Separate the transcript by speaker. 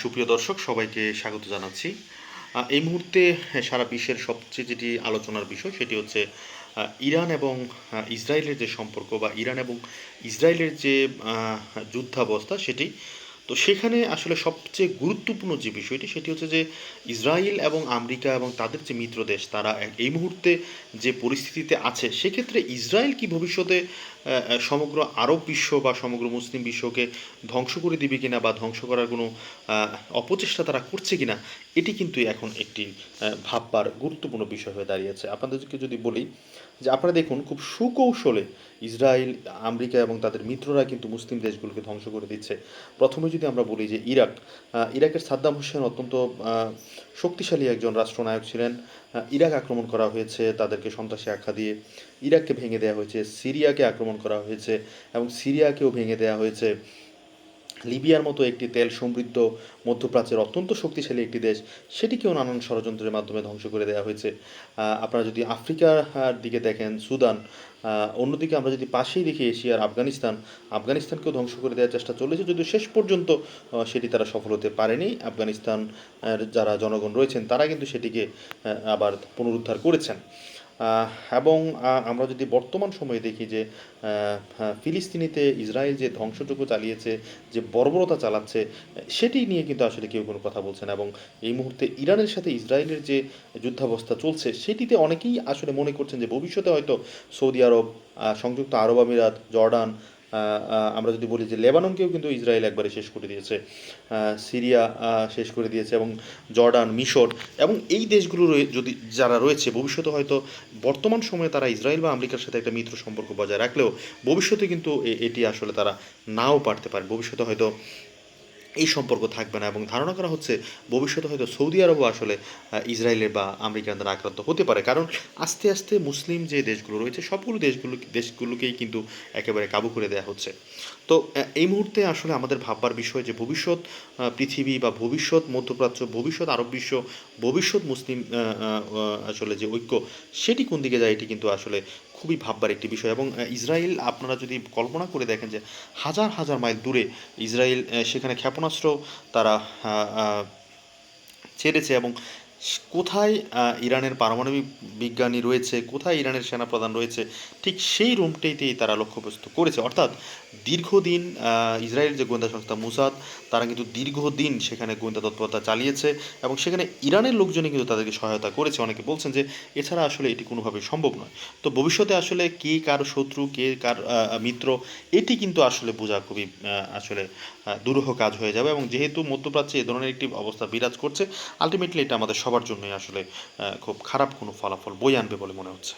Speaker 1: সুপ্রিয় দর্শক, সবাইকে স্বাগত জানাচ্ছি। এই মুহূর্তে সারা বিশ্বের সবচেয়ে যেটি আলোচনার বিষয়, সেটি হচ্ছে ইরান এবং ইসরায়েলের যে সম্পর্ক বা ইরান এবং ইসরায়েলের যে যুদ্ধাবস্থা, সেটি তো সেখানে আসলে সবচেয়ে গুরুত্বপূর্ণ যে বিষয়টি, সেটি হচ্ছে যে ইসরায়েল এবং আমেরিকা এবং তাদের যে মিত্র দেশ, তারা এই মুহূর্তে যে পরিস্থিতিতে আছে, সেক্ষেত্রে ইসরায়েল কি ভবিষ্যতে সমগ্র আরব বিশ্ব বা সমগ্র মুসলিম বিশ্বকে ধ্বংস করে দিবে কিনা বা ধ্বংস করার কোনো অপচেষ্টা তারা করছে কিনা এটি কিন্তু এখন একটি ভাববার গুরুত্বপূর্ণ বিষয় হয়ে দাঁড়িয়েছে। আপনাদেরকে যদি বলি যে আপনারা দেখুন, খুব সুকৌশলে ইসরায়েল, আমেরিকা এবং তাদের মিত্ররা কিন্তু মুসলিম দেশগুলোকে ধ্বংস করে দিচ্ছে। প্রথমে যদি আমরা বলি যে ইরাক ইরাকের সাদ্দাম হোসেন অত্যন্ত শক্তিশালী একজন রাষ্ট্রনায়ক ছিলেন। ইরাক আক্রমণ করা হয়েছে, তাদেরকে সন্ত্রাসী আখ্যা দিয়ে ইরাককে ভেঙে দেওয়া হয়েছে, সিরিয়াকে আক্রমণ করা হয়েছে এবং সিরিয়াকেও ভেঙে দেওয়া হয়েছে। লিবিয়ার মতো একটি তেল সমৃদ্ধ মধ্যপ্রাচ্যের অত্যন্ত শক্তিশালী একটি দেশ, সেটিকেও নানান ষড়যন্ত্রের মাধ্যমে ধ্বংস করে দেওয়া হয়েছে। আপনারা যদি আফ্রিকার দিকে দেখেন, সুদান অন্যদিকে আমরা যদি পাশেই দেখি এশিয়ার আফগানিস্তান, আফগানিস্তানকেও ধ্বংস করে দেওয়ার চেষ্টা চলেছে, যদিও শেষ পর্যন্ত সেটি তারা সফল হতে পারেনি। আফগানিস্তান যারা জনগণ রয়েছেন, তারা কিন্তু সেটিকে আবার পুনরুদ্ধার করেছেন। এবং আমরা যদি বর্তমান সময়ে দেখি যে ফিলিস্তিনিতে ইসরায়েল যে ধ্বংসযজ্ঞ চালিয়েছে, যে বর্বরতা চালাচ্ছে, সেটি নিয়ে কিন্তু আসলে কেউ কোনো কথা বলছে না। এবং এই মুহূর্তে ইরানের সাথে ইসরায়েলের যে যুদ্ধাবস্থা চলছে, সেটিতে অনেকেই আসলে মনে করছেন যে ভবিষ্যতে হয়তো সৌদি আরব সংযুক্ত আরব আমিরাত, জর্ডান আমরা যদি বলি যে লেবাননকেও কিন্তু ইসরায়েল একবারে শেষ করে দিয়েছে। সিরিয়া শেষ করে দিয়েছে এবং জর্ডান, মিশর এবং এই দেশগুলো যদি যারা রয়েছে, ভবিষ্যতে হয়তো বর্তমান সময়ে তারা ইসরায়েল বা আমেরিকার সাথে একটা মিত্র সম্পর্ক বজায় রাখলেও ভবিষ্যতে কিন্তু এটি আসলে তারা নাও পারতে পারে। ভবিষ্যতে হয়তো এই সম্পর্ক থাকবে না এবং ধারণা করা হচ্ছে ভবিষ্যতে হয়তো সৌদি আরবও আসলে ইসরায়েলের বা আমেরিকার দ্বারা আক্রান্ত হতে পারে। কারণ আস্তে আস্তে মুসলিম যে দেশগুলো রয়েছে, সবগুলো দেশগুলো, দেশগুলোকেই কিন্তু একেবারে কাবু করে দেওয়া হচ্ছে। তো এই মুহূর্তে আসলে আমাদের ভাববার বিষয় যে ভবিষ্যৎ পৃথিবী বা ভবিষ্যৎ মধ্যপ্রাচ্য, ভবিষ্যৎ আরব বিশ্ব, ভবিষ্যৎ মুসলিম আসলে যে ঐক্য, সেটি কোন দিকে যায়, এটি কিন্তু আসলে খুবই ভাববার একটি বিষয় এবং ইসরায়েল আপনারা যদি কল্পনা করে দেখেন যে হাজার হাজার মাইল দূরে ইসরায়েল সেখানে ক্ষেপণাস্ত্র তারা ছেড়েছে এবং কোথায় ইরানের পারমাণবিক বিজ্ঞানী রয়েছে, কোথায় ইরানের সেনাপ্রধান রয়েছে, ঠিক সেই রুমটিতেই তারা লক্ষ্যবস্তু করেছে। অর্থাৎ দীর্ঘদিন ইসরায়েল যে গোয়েন্দা সংস্থা মুসাদ, তারা কিন্তু দীর্ঘদিন সেখানে গোয়েন্দা তৎপরতা চালিয়েছে এবং সেখানে ইরানের লোকজনই কিন্তু তাদেরকে সহায়তা করেছে। অনেকে বলছেন যে, এছাড়া আসলে এটি কোনোভাবে সম্ভব নয়। তো ভবিষ্যতে আসলে কে কার শত্রু, কে কার মিত্র, এটি কিন্তু আসলে বোঝা খুবই আসলে দুরূহ কাজ হয়ে যাবে এবং যেহেতু মধ্যপ্রাচ্যে এ ধরনের একটি অবস্থা বিরাজ করছে আলটিমেটলি এটা আমাদের সবার জন্যই আসলে খুব খারাপ কোনো ফলাফল বই আনবে বলে মনে হচ্ছে।